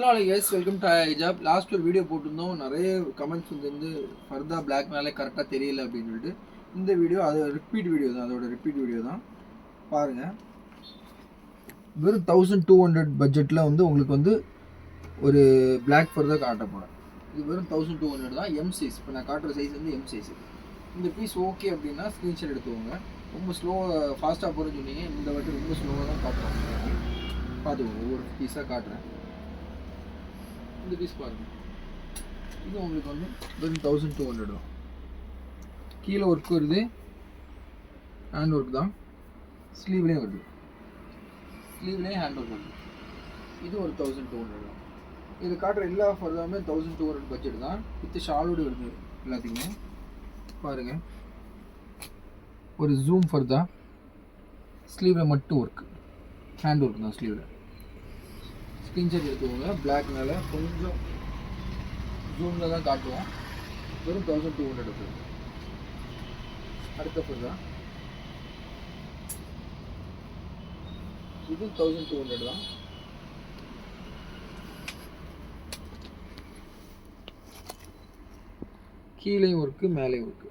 அஸ்லாம் எஸ் welcome to ஹிஜாப் லாஸ்ட் ஒரு வீடியோ போட்டிருந்தோம். நிறைய கமெண்ட்ஸ் வந்து ஃபர்தா பிளாக்னாலே கரெக்டாக தெரியல அப்படின்னு சொல்லிட்டு இந்த வீடியோ அது ரிப்பீட் வீடியோ தான். அதோட ரிப்பீட் வீடியோ தான். பாருங்கள் வெறும் தௌசண்ட் டூ ஹண்ட்ரட் பட்ஜெட்டில் வந்து உங்களுக்கு வந்து ஒரு பிளாக் ஃபர்தா காட்ட போகிறேன் இது வெறும் தௌசண்ட் டூ ஹண்ட்ரட் தான். எம் சைஸ் இப்போ நான் காட்டுற சைஸ் வந்து எம் சைஸ் இந்த பீஸ் ஓகே அப்படின்னா ஸ்க்ரீன்ஷாட் எடுத்துக்கோங்க. ரொம்ப ஸ்லோவாக ஃபாஸ்ட்டாக போகிறேன்னு சொன்னீங்க. இந்த வாட்டி ரொம்ப ஸ்லோவாக தான் காட்டுறோம் பார்த்துக்கோங்க ஒவ்வொரு பீஸாக காட்டுறேன். இந்த பீஸ் பாருங்க இது உங்களுக்கு வந்து வெறும் தௌசண்ட் டூ ஹண்ட்ரட் தான் கீழே ஒர்க் வருது. ஹேண்ட் ஒர்க் தான். ஸ்லீவ்லேயும் வருது. ஸ்லீவ்லேயும் ஹேண்ட் ஒர்க் வருது. இது ஒரு தௌசண்ட் டூ ஹண்ட்ரட் தான் இது காட்டுற எல்லா ஃபர்தாமே தௌசண்ட் டூ ஹண்ட்ரட் பட்ஜெட் தான். வித் ஷாலோடு வருது எல்லாத்தையுமே பாருங்கள் ஒரு ஜூம் ஃபர்தா ஸ்லீவில் மட்டும் ஒர்க் ஹேண்ட் ஒர்க் தான் ஸ்லீவில் ஸ்க்ரீன்ஷாட் எடுத்துக்கோங்க. பிளாக்னால கொஞ்சம் ஜூமில் தான் காட்டுவோம். வெறும் தௌசண்ட் டூ ஹண்ட்ரட் இருக்குது அடுத்த ஃபர்தா இது தௌசண்ட் டூ ஹண்ட்ரட் தான். கீழேயும் ஒர்க்கு மேலேயும் ஒர்க்கு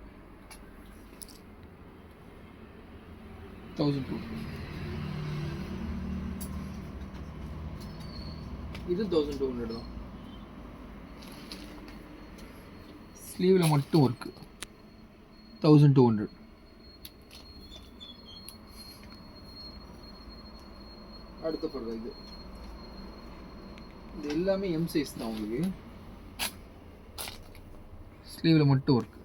தௌசண்ட் டூ இது தௌசண்ட் டூ ஹண்ட்ரட் தான். ஸ்லீவில் மட்டும் ஒர்க்கு தௌசண்ட் டூ ஹண்ட்ரட் அடுத்த படம் இது. இது எல்லாமே எம் சைஸ் தான் உங்களுக்கு. ஸ்லீவில் மட்டும் ஒர்க்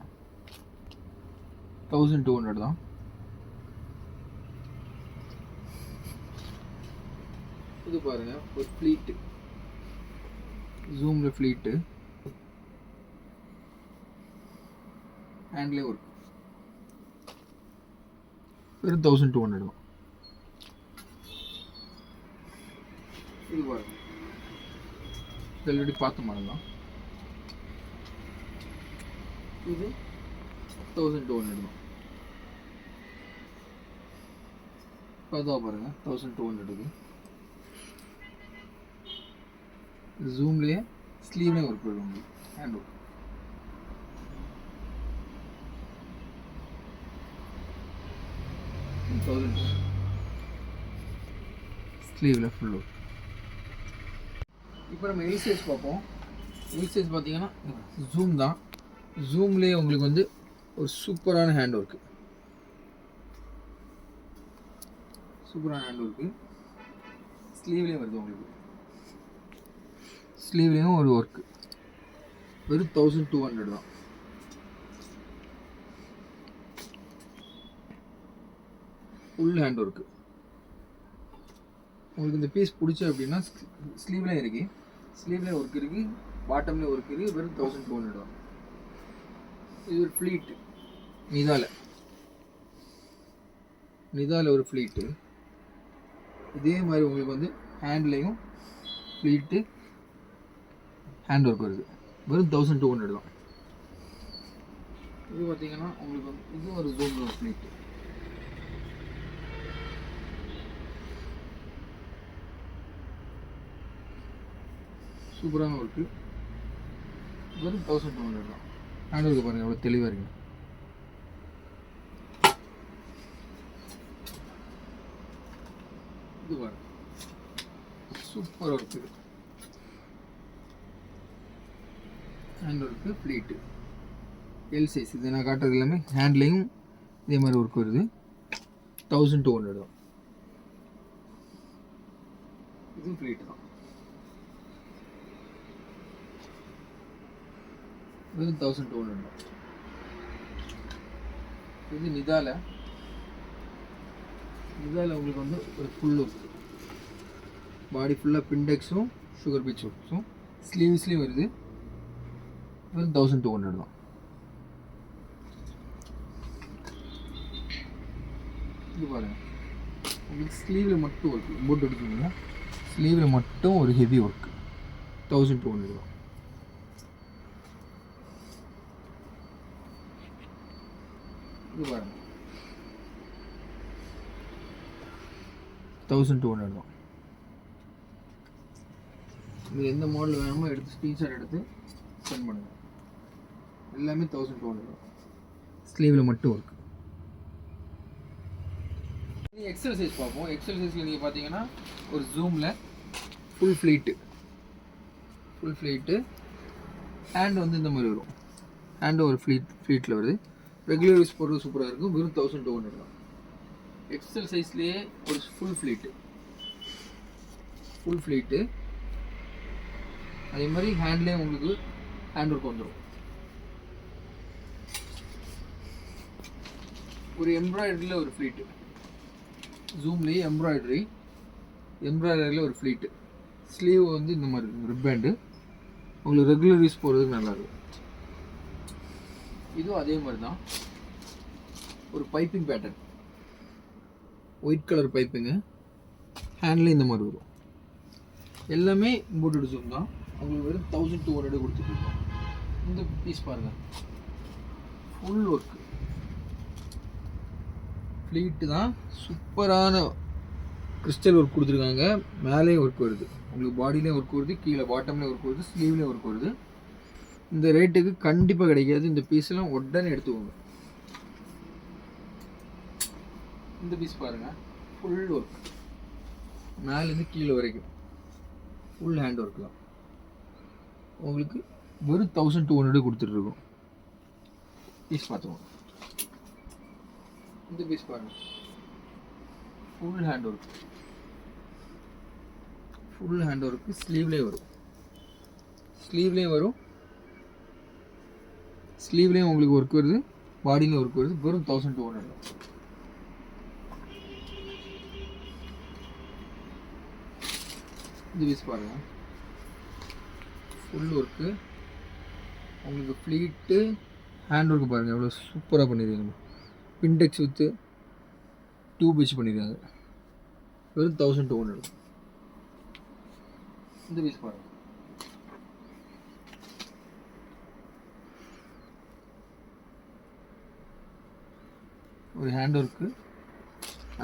தௌசண்ட் டூ ஹண்ட்ரட் தான். இது பாருங்க ஒரு ஃப்ளீட்டு ஜூமில் ஃப்ளீட்டு ஹேண்ட்லேயே ஒர்க் வெறும் தௌசண்ட் டூ ஹண்ட்ரட் தான். இது பாருங்க இது ஆல்ரெடி பார்த்த மாதிரி தான்? இது? தௌசண்ட் டூ ஹண்ட்ரட் தான். பார்த்தா பாருங்க. தௌசண்ட் டூ ஹண்ட்ரடுக்கு ஜூம்லேயே ஸ்லீவ்லேயே ஒர்க் வரும் உங்களுக்கு ஹேண்ட் ஒர்க் தௌசண்ட் ஸ்லீவில் ஃபுல்லு இப்போ நம்ம எல் சைஸ் பார்ப்போம். எல் சைஸ் பார்த்தீங்கன்னா ஜூம் தான். ஜூம்லேயே உங்களுக்கு வந்து ஒரு சூப்பரான ஹேண்ட் ஒர்க்கு சூப்பரான ஹேண்ட் ஒர்க்கு ஸ்லீவ்லேயும் வருது உங்களுக்கு. ஸ்லீவ்லேயும் ஒரு ஒர்க்கு வெறும் தௌசண்ட் டூ ஹண்ட்ரட் தான். ஃபுல் ஹேண்ட் ஒர்க்கு உங்களுக்கு இந்த பீஸ் பிடிச்சி அப்படின்னா ஸ்லீவ்லேயும் இருக்கு. ஸ்லீவ்லேயும் ஒர்க் இருக்கு. பாட்டம்லேயும் ஒர்க் இருக்கு. வெறும் தௌசண்ட் டூ ஹண்ட்ரட் தான். இது ஒரு ஃப்ளீட் நிதால. நிதால ஒரு ஃப்ளீட்டு இதே மாதிரி உங்களுக்கு வந்து ஹேண்ட்லேயும் ஃப்ளீட்டு ஹேண்ட் ஒர்க் வருது. வெறும் தௌசண்ட் டூ ஹண்ட்ரட் தான். இது பார்த்தீங்கன்னா உங்களுக்கு வந்து இது ஒரு ஜூம் ஒரு ஃப்ளீட்டு சூப்பரான ஒர்க்கு வெறும் தௌசண்ட் டூ ஹண்ட்ரட் தான். ஹேண்ட் ஒர்க்கு பாருங்கள் எவ்வளோ தெளிவாக இருக்குங்க இது பாருங்க. Super work hand work pleat L size இது நான் காட்டுறது எல்லாமே ஹேண்ட்லேயும் இதே மாதிரி ஒர்க் வருது. தௌசண்ட் டூ ஹண்ட்ரட் தான். இதுவும் ப்ளீட்டு தான். இதுவும் தௌசண்ட் டூ ஹண்ட்ரட் தான். இது நிதால. நிதால உங்களுக்கு வந்து ஒரு ஃபுல் ஒர்க் பாடி ஃபுல்லாக பிண்டெக்ஸும் சுகர் பீச் ஒர்க்ஸும் ஸ்லீவ்ஸ்லேயும் வருது. வெறும் தௌசண்ட் டூ ஹண்ட்ரட் தான். இது பாருங்க. உங்களுக்கு ஸ்லீவில் மட்டும் ஒர்க் போட்டு எடுத்துக்கோங்க. ஸ்லீவில் மட்டும் ஒரு heavy work thousand two hundred தான். இது பாருங்க. தௌசண்ட் டூ ஹண்ட்ரட் தான். இது எந்த மாடல் வேணுமோ எடுத்து ஸ்க்ரீன்ஷாட் எடுத்து சென்ட் பண்ணுங்கள் எல்லாமே தௌசண்ட் டூ ஹண்ட்ரட் ஸ்லீவில் மட்டும் ஒர்க் எக்ஸல் சைஸ் பார்ப்போம். எக்ஸல் சைஸில் நீங்கள் பார்த்தீங்கன்னா ஒரு ஜூமில் full pleat full pleat hand வந்து இந்த மாதிரி வரும். ஹேண்டு ஒரு ஃப்ளீட் ஃப்ளீட்டில் வருது. ரெகுலர் யூஸ் போடுறது சூப்பராக இருக்கும். வெறும் தௌசண்ட் டூ ஹண்ட்ரட் தான். எக்ஸல் சைஸ்லேயே ஒரு ஃபுல் ஃப்ளீட்டு ஃபுல் ஃப்ளீட்டு அதே மாதிரி ஹேண்ட்லேயே உங்களுக்கு ஹேண்ட் ஒர்க் வந்துடும் ஒரு எம்ப்ராய்டரியில் ஒரு ஃப்ளீட்டு ஜூம்லேயே எம்ப்ராய்டரி எம்ப்ராய்டரியில் ஒரு ஃப்ளீட்டு ஸ்லீவ் வந்து இந்த மாதிரி இருக்கும் ரிப்பேண்டு உங்களுக்கு ரெகுலர் யூஸ் போகிறதுக்கு நல்லாயிருக்கும் இதுவும் அதே மாதிரி தான். ஒரு piping pattern white colour piping ஹேண்ட்லேயும் இந்த மாதிரி வரும். எல்லாமே இம்போர்ட்டட் ஜூம் தான். உங்களுக்கு வெறும் தௌசண்ட் டூ ஹண்ட்ரட் கொடுத்துட்ருக்கோம் இந்த பீஸ் பாருங்கள் ஃபுல் ஒர்க்கு ஃப்ளீட்டு தான் சூப்பரான கிறிஸ்டல் ஒர்க் கொடுத்துருக்காங்க. மேலேயும் ஒர்க் வருது. உங்களுக்கு பாடியிலையும் ஒர்க் வருது கீழே பாட்டம்லேயும் ஒர்க் வருது ஸ்லீவ்லேயும் ஒர்க் வருது. இந்த ரேட்டுக்கு கண்டிப்பாக கிடைக்காது. இந்த பீஸ்லாம் உடனே எடுத்துக்கோங்க. இந்த பீஸ் பாருங்கள் ஃபுல் ஒர்க் மேலேருந்து கீழே வரைக்கும். ஃபுல் ஹேண்ட் ஒர்க் தான். உங்களுக்கு வெறும் தௌசண்ட் டூ ஹண்ட்ரட் கொடுத்துட்ருக்கோம் பீஸ் பார்த்துக்கோங்க. இந்த பீஸ் பாருங்க. Full hand work full hand work ஸ்லீவ்லேயே வரும். ஸ்லீவ்லேயும் வரும். ஸ்லீவ்லேயும் உங்களுக்கு ஒர்க் வருது. பாடியிலையும் ஒர்க் வருது. வெறும் தௌசண்ட் டூ ஹண்ட்ரட் இது பீஸ் பாருங்கள் ஃபுல் ஒர்க்கு உங்களுக்கு ஃப்ளீட்டு ஹேண்ட் ஒர்க்கு பாருங்கள் எவ்வளோ சூப்பராக பண்ணியிருக்காங்க பின்டெக்ஸ் வித்து டியூப் வச்சு பண்ணியிருக்காங்க வெறும் தௌசண்ட் டூ ஹண்ட்ரட் இந்த பீஸ் பாருங்கள் ஒரு ஹேண்ட் ஒர்க்கு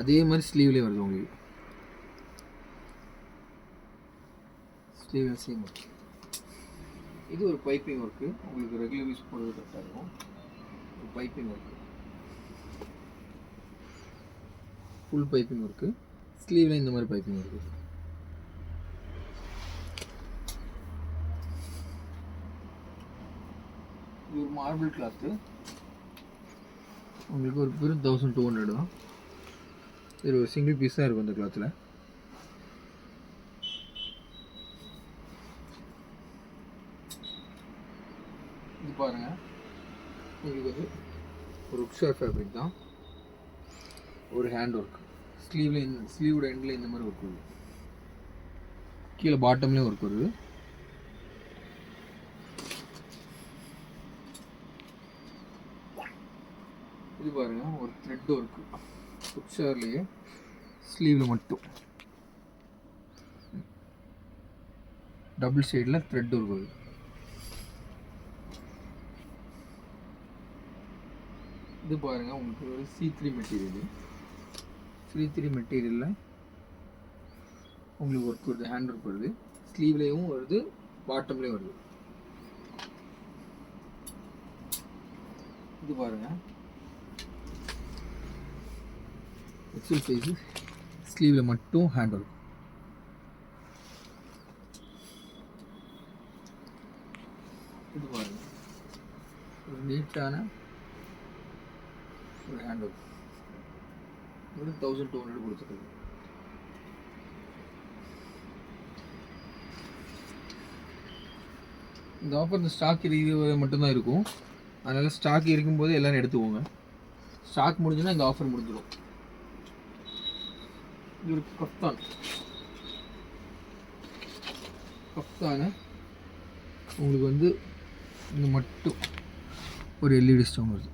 அதே மாதிரி ஸ்லீவ்லேயே வருது உங்களுக்கு. ஸ்லீவ் சேம் ஒர்க் இது ஒரு பைப்பிங் ஒர்க்கு உங்களுக்கு ரெகுலர் யூஸ் பண்ணுறது கரெக்டாக இருக்கும். ஒரு பைப்பிங் ஒர்க்கு ஃபுல் பைப்பிங் இருக்குது ஸ்லீவில் இந்த மாதிரி பைப்பிங் இருக்குது இது ஒரு மார்பிள் கிளாத்து உங்களுக்கு ஒரு வெறும் தௌசண்ட் டூ ஹண்ட்ரட் தான். இது ஒரு சிங்கிள் பீஸ் தான் இருக்கும் இந்த கிளாத்தில் இது பாருங்கள் உங்களுக்கு வந்து ஒரு உப்ஷார் ஃபேப்ரிக் தான். ஒரு ஹேண்ட் ஒர்க் ஸ்லீவில் இந்த ஸ்லீவோட எண்டில் இந்த மாதிரி ஒர்க் வருது கீழே பாட்டம்லேயும் ஒர்க் வருது. இது பாருங்க ஒரு த்ரெட் ஒர்க்கு புக்ஷர்லேயே ஸ்லீவில் மட்டும். டபுள் சைடில் த்ரெட் ஒர்க் வருது. இது பாருங்கள் உங்களுக்கு ஒரு C three material three three மெட்டீரியலில் உங்களுக்கு ஒர்க் வருது ஹேண்ட் ஒர்க் வருது. ஸ்லீவ்லேயும் வருது பாட்டம்லேயும் வருது. இது பாருங்கள் எக்ஸல் சைஸு ஸ்லீவில் மட்டும் ஹேண்ட் ஒர்க் இது பாருங்கள் ஒரு நீட்டான ஒரு ஹேண்ட் ஒர்க் வந்து தௌசண்ட் டூ ஹண்ட்ரட் கொடுத்துருக்கு இந்த ஆஃபர் இந்த ஸ்டாக் இருக்கிறது மட்டும்தான் இருக்கும். அதனால் ஸ்டாக் இருக்கும்போது எல்லோரும் எடுத்துக்கோங்க. ஸ்டாக் முடிஞ்சுன்னா இந்த ஆஃபர் முடிஞ்சிடும். இது ஒரு கப்தான். கப்தான? உங்களுக்கு வந்து இது மட்டும் ஒரு எல்இடி ஸ்டோன் வருது.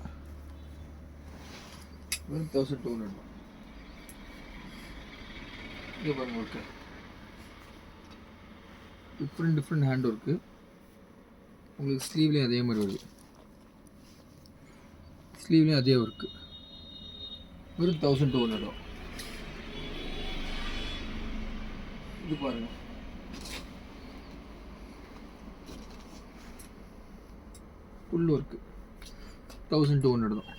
தௌசண்ட் டூ ஹண்ட்ரட் இங்கே பாருங்கள் work. Different different hand work உங்களுக்கு ஸ்லீவ்லேயும் அதே மாதிரி வருது. ஸ்லீவ்லேயும் அதே ஒர்க்கு வெறும் தௌசண்ட் டூ ஹண்ட்ரடும் இது பாருங்க. Full work thousand two hundred தான்.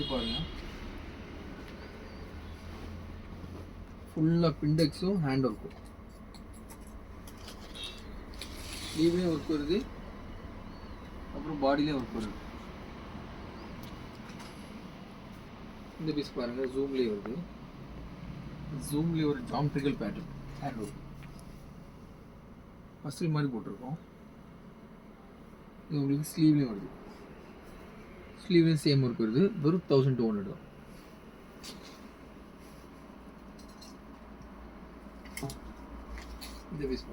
இது பாருங்க. ஃபுல்லாக பிண்டெக்ஸும் ஹேண்ட் ஒர்க்கும் ஸ்லீவ்லேயும் ஒர்க் வருது. அப்புறம் பாடியிலையும் ஒர்க் வருது. இந்த பீஸ் பாருங்க ஜூம்லேயே வருது. ஜூம்லேயே ஒரு ஜாமெட்ரிக்கல் பேட்டர்ன் ஹேண்ட் ஒர்க் மசில் மாதிரி போட்டிருக்கோம். இது உங்களுக்கு ஸ்லீவ்லேயும் வருது. ஸ்லீவ்லேயும் சேம் ஒர்க் வருது வெறும் தௌசண்ட் டூ ஹண்ட்ரட் தான் இந்த பீஸ்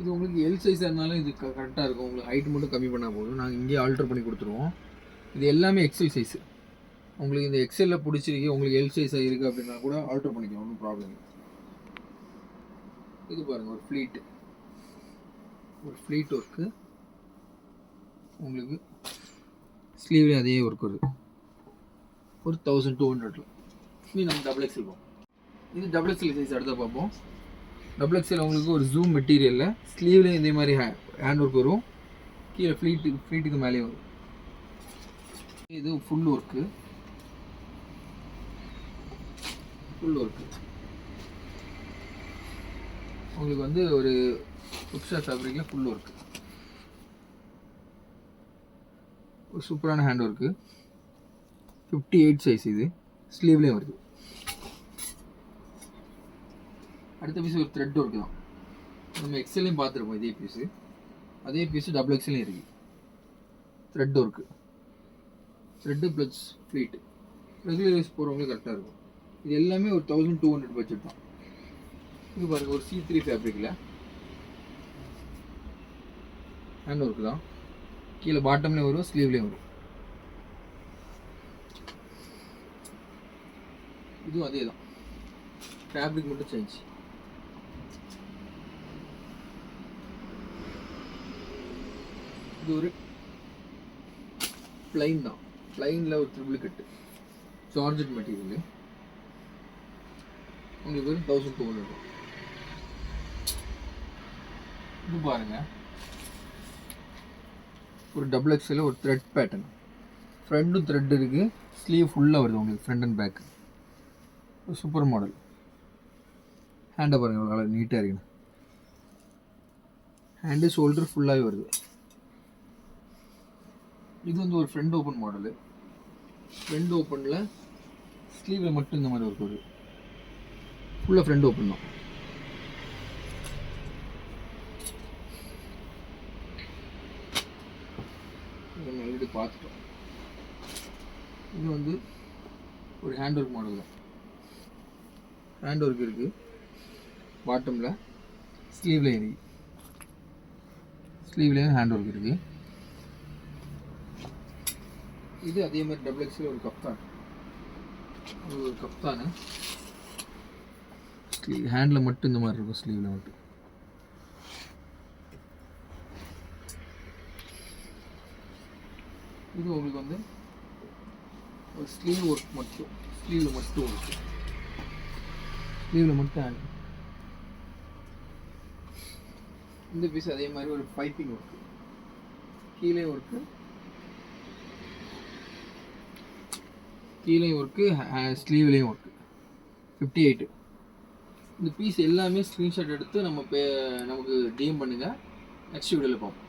இது உங்களுக்கு எல் சைஸாக இருந்தாலும் இது கரெக்டாக இருக்கும். உங்களுக்கு ஹைட் மட்டும் கம்மி பண்ணால் போதும். நாங்கள் இங்கேயே ஆல்டர் பண்ணி கொடுத்துருவோம். இது எல்லாமே எக்ஸல் சைஸு உங்களுக்கு இந்த எக்ஸலில் பிடிச்சிருக்கு உங்களுக்கு எல் சைஸாக இருக்குது அப்படின்னா கூட ஆல்டர் பண்ணிக்கலாம். ஒன்றும் ப்ராப்ளம் இல்லை. இது பாருங்கள் ஒரு ஃப்ளீட்டு ஒரு ஃப்ளீட் ஒர்க்கு உங்களுக்கு ஸ்லீவ்லேயும் அதே ஒர்க் வருது. ஒரு தௌசண்ட் டூ ஹண்ட்ரட்ல இது நம்ம டபுள் எக்ஸல் பார்ப்போம் இது டபுள் எக்ஸல் சைஸ் அடுத்த பார்ப்போம். டபுள் எக்ஸல் உங்களுக்கு ஒரு ஜூம் மெட்டீரியலில் ஸ்லீவ்லேயும் இதே மாதிரி ஹே ஹேண்ட் ஒர்க் வரும். கீழே ஃப்ளீட்டு ஃப்ளீட்டுக்கு மேலேயும் வரும். இது ஃபுல் ஒர்க்கு ஃபுல் ஒர்க்கு உங்களுக்கு வந்து ஒரு உப்ஷா ஃபேப்ரிக்கில் ஃபுல் ஒர்க்கு ஒரு சூப்பரான hand work fifty eight size இது. ஸ்லீவ்லேயும் வருது. அடுத்த பீஸ் ஒரு த்ரெட் ஒர்க்கு தான். நம்ம எக்ஸல்லையும் பார்த்துருப்போம் இதே பீஸு அதே பீஸு டபுள் எக்ஸ்எல்லையும் இருக்குது thread work thread plus pleat regular use போகிறவங்களுக்கு கரெக்டாக இருக்கும். இது எல்லாமே ஒரு தௌசண்ட் டூ ஹண்ட்ரட் பட்ஜெட் தான். இது பாருங்கள் ஒரு சி த்ரீ ஃபேப்ரிக்கில் ஹேண்ட் ஒர்க்கு தான். கீழே பாட்டம்லேயும் வரும் ஸ்லீவ்லேயும் வரும். இதுவும் அதே தான் ஃபேப்ரிக் மட்டும் சேஞ்ச் இது ஒரு பிளைன் தான். பிளைனில் ஒரு ட்ரிபிள் கட்டு ஜார்ஜெட் மெட்டீரியல் உங்களுக்கு ஒரு தௌசண்ட் டூ ஹண்ட்ரட் இது பாருங்கள் ஒரு டபுள் எக்ஸில் ஒரு த்ரெட் பேட்டர்ன் ஃப்ரண்ட்டும் த்ரெட் இருக்குது ஸ்லீவ் ஃபுல்லாக வருது உங்களுக்கு ஃப்ரண்ட் அண்ட் பேக் ஒரு சூப்பர் மாடல் ஹேண்டை பாருங்கள் எவ்வளோ நீட்டாக இருக்குண்ணா ஹேண்டு ஷோல்டர் ஃபுல்லாகவே வருது. இது வந்து ஒரு ஃப்ரண்ட் ஓப்பன் மாடலு ஃப்ரண்ட் ஓப்பனில் ஸ்லீவில் மட்டும் இந்த மாதிரி ஒர்க் வருது ஃபுல்லாக ஃப்ரண்ட் ஓப்பன் தான். ஆல்ரெடி பார்த்துட்டோம். இது வந்து ஒரு ஹேண்ட் ஒர்க் மாடல் தான் ஹேண்ட் ஒர்க் இருக்குது பாட்டமில் ஸ்லீவில் இருக்கு. ஸ்லீவ்லேயும் ஹேண்ட் ஒர்க் இருக்குது இது அதே மாதிரி டபுள் எக்ஸில் ஒரு கப்தான். ஒரு கப்தானு? ஸ்லீவ் ஹேண்டில் மட்டும் இந்த மாதிரி இருக்கும் ஸ்லீவில் மட்டும். இது உங்களுக்கு வந்து ஒரு ஸ்லீவ் ஒர்க் மட்டும். ஸ்லீவில் மட்டும் ஒர்க்கு ஸ்லீவில் மட்டும் ஹேண்ட் இந்த பீஸ் அதே மாதிரி ஒரு பைப்பிங் ஒர்க்கு கீழே ஒர்க்கு கீழே ஒர்க்கு ஸ்லீவ்லேயும் ஒர்க்கு ஃபிஃப்டி எயிட்டு இந்த பீஸ் எல்லாமே ஸ்க்ரீன்ஷாட் எடுத்து நம்ம பே நமக்கு டிஎம் பண்ணுங்கள் நெக்ஸ்ட் வீடியோவில் பார்ப்போம்.